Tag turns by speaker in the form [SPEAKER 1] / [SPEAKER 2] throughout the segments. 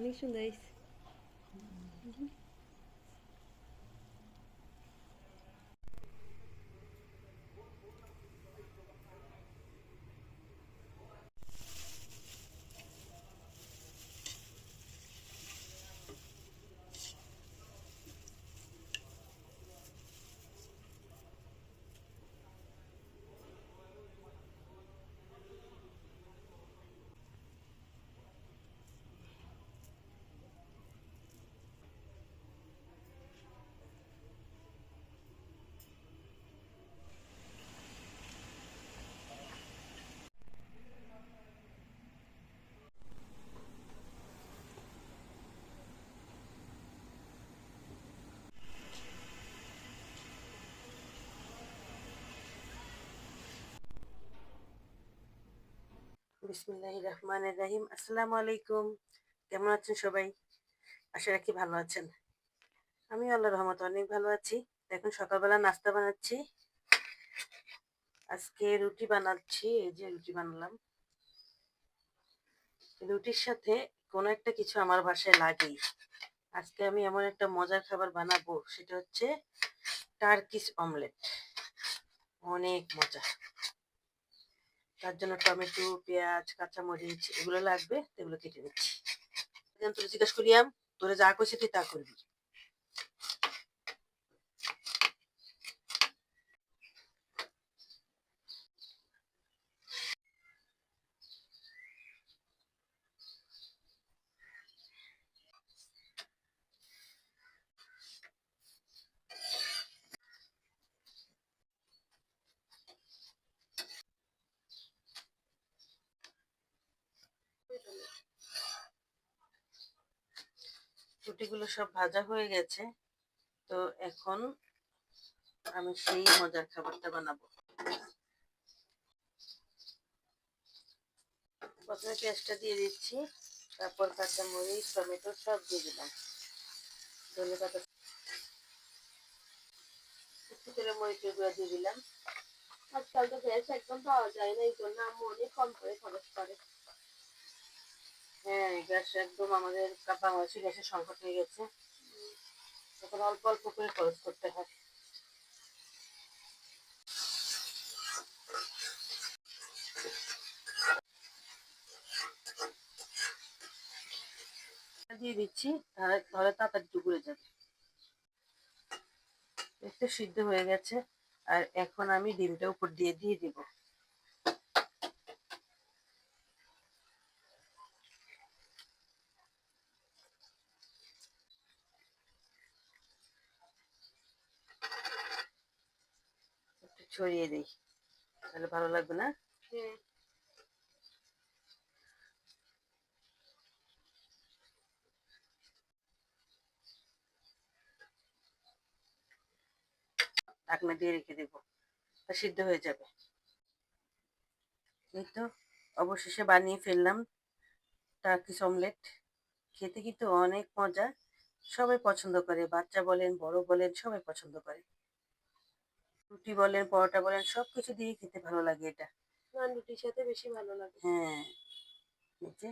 [SPEAKER 1] অনেক সুন্দর হয়েছে
[SPEAKER 2] বিসমিল্লাহ রাহিম আসসালামু আলাইকুম। কেমন আছেন সবাই? আশা রাখি ভালো আছেন। আমি আল্লাহ রহমত অনেক ভালো আছি। তো এখন সকালবেলা নাস্তা বানাচ্ছি। আজকে রুটি বানাচ্ছি। এই যে রুটি বানালাম। রুটির সাথে কোনো একটা কিছু আমার বাসায় লাগেই। আজকে আমি এমন একটা মজার খাবার বানাবো, সেটা হচ্ছে টার্কিস অমলেট। অনেক মজা। তার জন্য টমেটো, পেঁয়াজ, কাঁচামরিচ এগুলো লাগবে এগুলো কেটে নিচ্ছি। তুলে জিজ্ঞাসা করিয়াম তোরে যা করছি তুই তা করবি? রুটিগুলো সব ভাজা হয়ে গেছে। তো এখন আমি সেই মজার খাবারটা বানাবো। প্রথমে পেঁয়াজটা দিয়ে দিচ্ছি, তারপর কাঁচামরিচ, টমেটো সব দিয়ে দিলাম। ধনে পাতা একটু করে মরিচের গুঁড়া দিয়ে দিলাম।
[SPEAKER 1] আজকাল তো গ্যাস একদম পাওয়া যায় না, এই জন্য আম্মু অনেক কম করে খরচ করে।
[SPEAKER 2] হ্যাঁ গ্যাস একদম আমাদের গ্যাসের সংকট হয়ে গেছে। অল্প অল্প করে খরচ করতে হয়। দিয়ে দিচ্ছি, তাহলে তাড়াতাড়ি ডুবে যাবে। একটু সিদ্ধ হয়ে গেছে, আর এখন আমি ডিমটা উপর দিয়ে দিয়ে দিব। ছড়িয়ে দিই। তাহলে ভালো লাগবে না? ঢাকনা দিয়ে রেখে দেবো। তা সিদ্ধ হয়ে যাবে। এই তো অবশেষে বানিয়ে ফেললাম টার্কিস অমলেট খেতে কিন্তু অনেক মজা। সবাই পছন্দ করে বাচ্চা বলেন বড় বলেন সবাই পছন্দ করে। রুটি বলেন পরোটা বলেন সব কিছু দিয়ে খেতে ভালো লাগে এটা।
[SPEAKER 1] নান রুটির সাথে বেশি ভালো লাগে।
[SPEAKER 2] হ্যাঁ এই যে।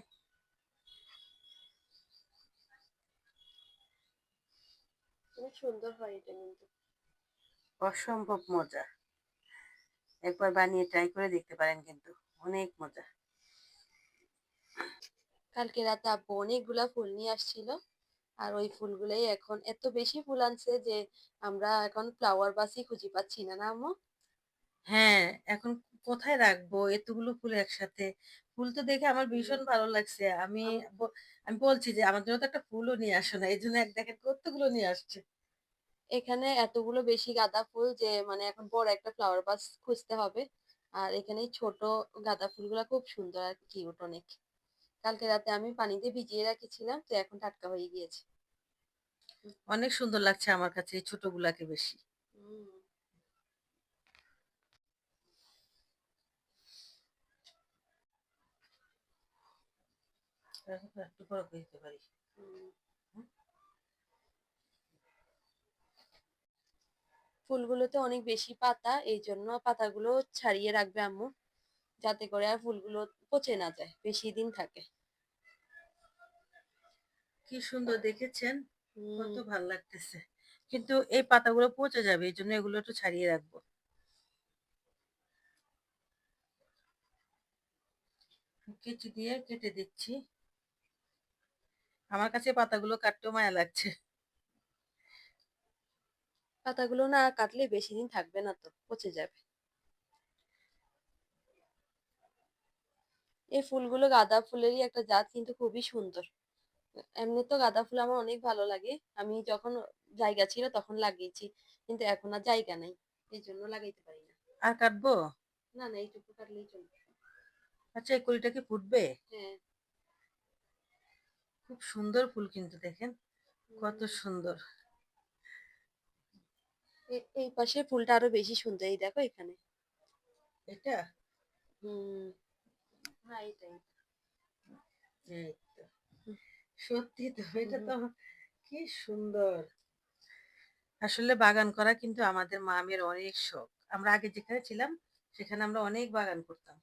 [SPEAKER 1] অনেক সুন্দর হয় এটা কিন্তু।
[SPEAKER 2] অসম্ভব মজা। একবার বানিয়ে ট্রাই করে দেখতে পারেন কিন্তু অনেক মজা।
[SPEAKER 1] কালকে রাতে আব্বু অনেকগুলা ফুল নিয়ে আসছিল। আর ওই ফুলগুলাই এখন এত বেশি ফুল আনছে যে আমরা এখন ফ্লাওয়ার বাসই খুঁজে পাচ্ছি না না আম্মু?
[SPEAKER 2] হ্যাঁ এখন কোথায় রাখব? এতগুলো ফুল একসাথে। ফুল তো দেখে আমার ভীষণ ভালো লাগছে। আমি ব- আমি বলছি যে আমার জন্য তো একটা ফুলও নিয়ে আসো না। এই জন্য এক দেখেন কতগুলো নিয়ে আসছে।
[SPEAKER 1] এখানে এতগুলো বেশি গাঁদা ফুল যে মানে এখন বড় একটা ফ্লাওয়ার বাস খুঁজতে হবে। আর এখানে এই ছোট গাঁদা ফুলগুলো খুব সুন্দর আর কিউট অনেক। কালকে রাতে আমি পানিতে ভিজিয়ে রাখেছিলাম তো এখন টাটকা হয়ে গিয়েছে।
[SPEAKER 2] অনেক সুন্দর লাগছে আমার কাছে এই ছোটগুলাকে বেশি। একটু বড় করে দিতে পারি।
[SPEAKER 1] ফুলগুলোতে অনেক বেশি পাতা এই জন্য পাতাগুলো ছাড়িয়ে রাখবে আম্মু যাতে করে আর ফুলগুলো পচে না যায় বেশি দিন থাকে।
[SPEAKER 2] কি সুন্দর দেখেছেন? কত ভালো লাগতেছে। কিন্তু এই পাতাগুলো পচে যাবে এই জন্য এগুলো একটু ছাড়িয়ে রাখব। কেচি দিয়ে কেটে দিচ্ছি। আমার কাছে পাতাগুলো কাটতেও মায়া লাগছে।
[SPEAKER 1] পাতাগুলো না কাটলে বেশি দিন থাকবে না তো পচে যাবে। এই ফুলগুলো গাঁদা ফুলেরই একটা জাত কিন্তু খুবই সুন্দর। এমনি তো গাঁদা ফুল আমার অনেক ভালো লাগে। আমি যখন জায়গা ছিল তখন লাগিয়েছি কিন্তু এখন আর জায়গা নাই এই জন্য লাগাইতে পারি না।
[SPEAKER 2] আর কাটবো?
[SPEAKER 1] না না এইটুকু কাটলেই চলবে।
[SPEAKER 2] আচ্ছা এই কলিটা কি ফুটবে?
[SPEAKER 1] হ্যাঁ।
[SPEAKER 2] খুব সুন্দর ফুল কিন্তু দেখেন কত সুন্দর।
[SPEAKER 1] এই পাশে ফুলটা আরও বেশি সুন্দর এই দেখো এখানে।
[SPEAKER 2] এটা?
[SPEAKER 1] হুম। না এটাই
[SPEAKER 2] এই তো সত্যি তো এটা তো কি সুন্দর। আসলে বাগান করা কিন্তু আমাদের মামের অনেক শখ। আমরা আগে যেখানে ছিলাম সেখানে আমরা অনেক বাগান করতাম।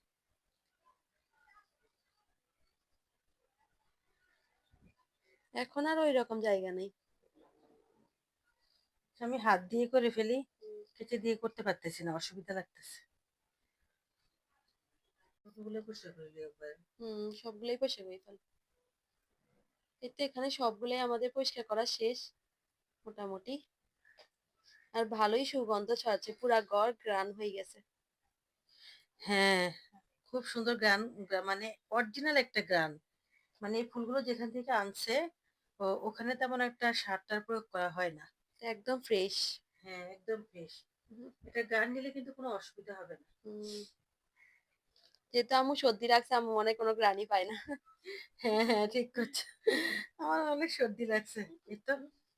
[SPEAKER 1] এখন আর ওই রকম জায়গা নেই।
[SPEAKER 2] আমি হাত দিয়ে করে ফেলি কেচে দিয়ে করতে পারতেছি না অসুবিধা লাগতেছে। কতগুলো পরিষ্কার করে দিই একবার।
[SPEAKER 1] হুম সবগুলোই পরিষ্কার করে ফেল এই তো এখানে সবগুলোই আমাদের পরিষ্কার করা শেষ মোটামুটি। আর ভালোই সুগন্ধ ছড়াচ্ছে পুরা ঘর গ্রান হয়ে গেছে।
[SPEAKER 2] হ্যাঁ খুব সুন্দর গান মানে অরিজিনাল একটা গান মানে এই ফুলগুলো যেখান থেকে আনছে ওখানে তেমন একটা সার টার প্রয়োগ করা হয় না।
[SPEAKER 1] একদম ফ্রেশ
[SPEAKER 2] হ্যাঁ একদম ফ্রেশ এটা গান নিলে কিন্তু কোনো অসুবিধা হবে না।
[SPEAKER 1] যেহেতু আমু সর্দি রাখছে আমু মনে হয় কোনো গ্রানই পায় না।
[SPEAKER 2] হ্যাঁ হ্যাঁ ঠিক করছে। আমার অনেক সর্দি লাগছে। এই তো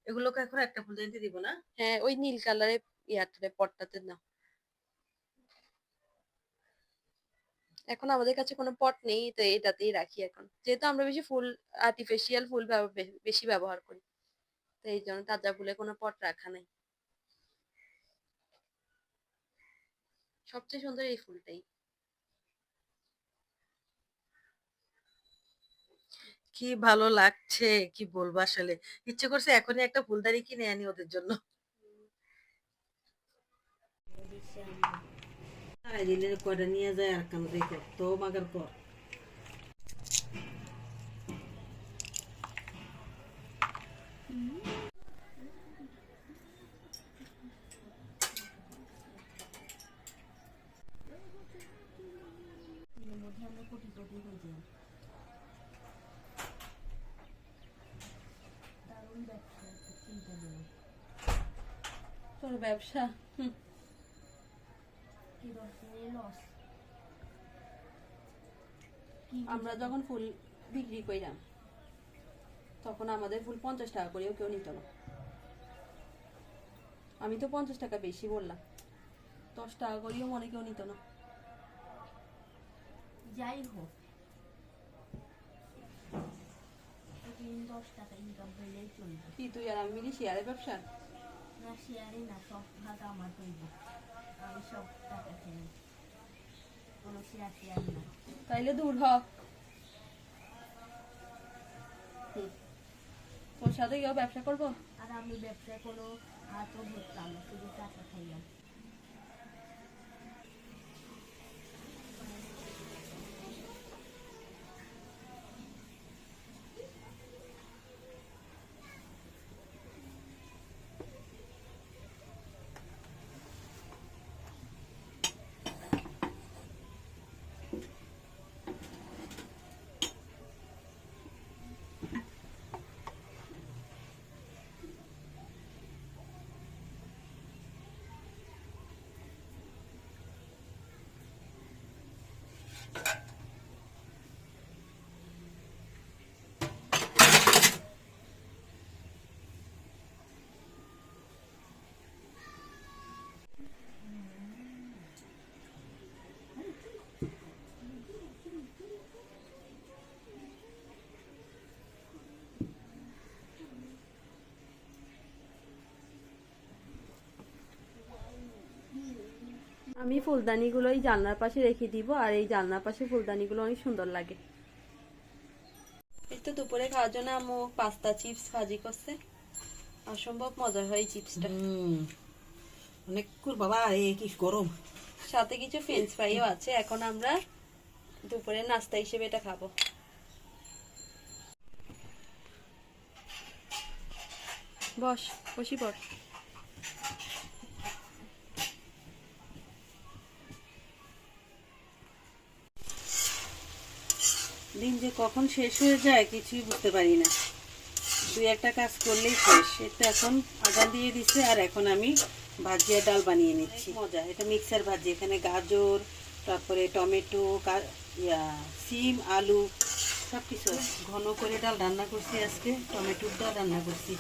[SPEAKER 2] এগুলোকে এখন একটা ফুল দিতে দিব না?
[SPEAKER 1] হ্যাঁ ওই নীল কালারের ইয়াটাতে পটটাতে না এখন আমাদের কাছে কোনো পট নেই তো এটাতেই রাখি এখন। যেহেতু আমরা বেশি ফুল আর্টিফিশিয়াল ফুল বেশি ব্যবহার করি তো এই জন্য তাজা ফুলে কোনো পট রাখা নাই। সবচেয়ে সুন্দর এই ফুলটাই।
[SPEAKER 2] কি ভালো লাগছে? কি বলব আসলে? ইচ্ছে করছে এখনই একটা ফুলদারি কিনে আনি ওদের জন্য। যায় আর তো কর।
[SPEAKER 1] তোর ব্যবসা। আমরা যখন ফুল বিক্রি কইরাম তখন আমাদের ফুল পঞ্চাশ টাকা করেও কেউ নিত না। আমি তো পঞ্চাশ টাকা বেশি বললাম দশ টাকা করেও মনে কেউ নিত না।
[SPEAKER 3] যাই হোক।
[SPEAKER 1] কি তুই আর আমি মিলি শেয়ারের ব্যবসা?
[SPEAKER 3] না শেয়ারে না সব ভাগ আমার তৈরি আমি সব টাকা খেয়ে কোনো শেয়ার শেয়ার না।
[SPEAKER 1] তাইলে দূর হ। ওর তোর সাথে ব্যবসা করব?
[SPEAKER 3] আর আমি ব্যবসায় আর তো ধরতাম না শুধু টাকা খাইলাম।
[SPEAKER 1] আমি ফুলদানিগুলো এই জানলার পাশে রেখে দিব আর এই জানলার পাশে ফুলদানিগুলো অনেক সুন্দর লাগে। এই তো দুপুরে খাওয়ার জন্য আম্মু পাস্তা চিপস ভাজি করছে। অসম্ভব মজার হয় চিপসটা।
[SPEAKER 2] হুম অনেক বাবা এ কি গরম।
[SPEAKER 1] সাথে কিছু ফ্রেঞ্চ ফ্রাইও আছে এখন আমরা দুপুরে নাস্তা হিসেবে এটা খাব। বস বসি পড়
[SPEAKER 2] দিন যে কখন শেষ হয়ে যায় কিছুই বুঝতে পারি না। দুই একটা কাজ করলেই শেষ। এটা এখন আদা দিয়ে দিছে আর এখন আমি ভাজিয়া ডাল বানিয়ে নিচ্ছি। মজা। এটা মিক্সার ভাজি এখানে গাজর তারপরে টমেটো কা- ইয়া সিম আলু সব কিছু ঘন করে ডাল রান্না করছি আজকে টমেটোর ডাল রান্না করছি।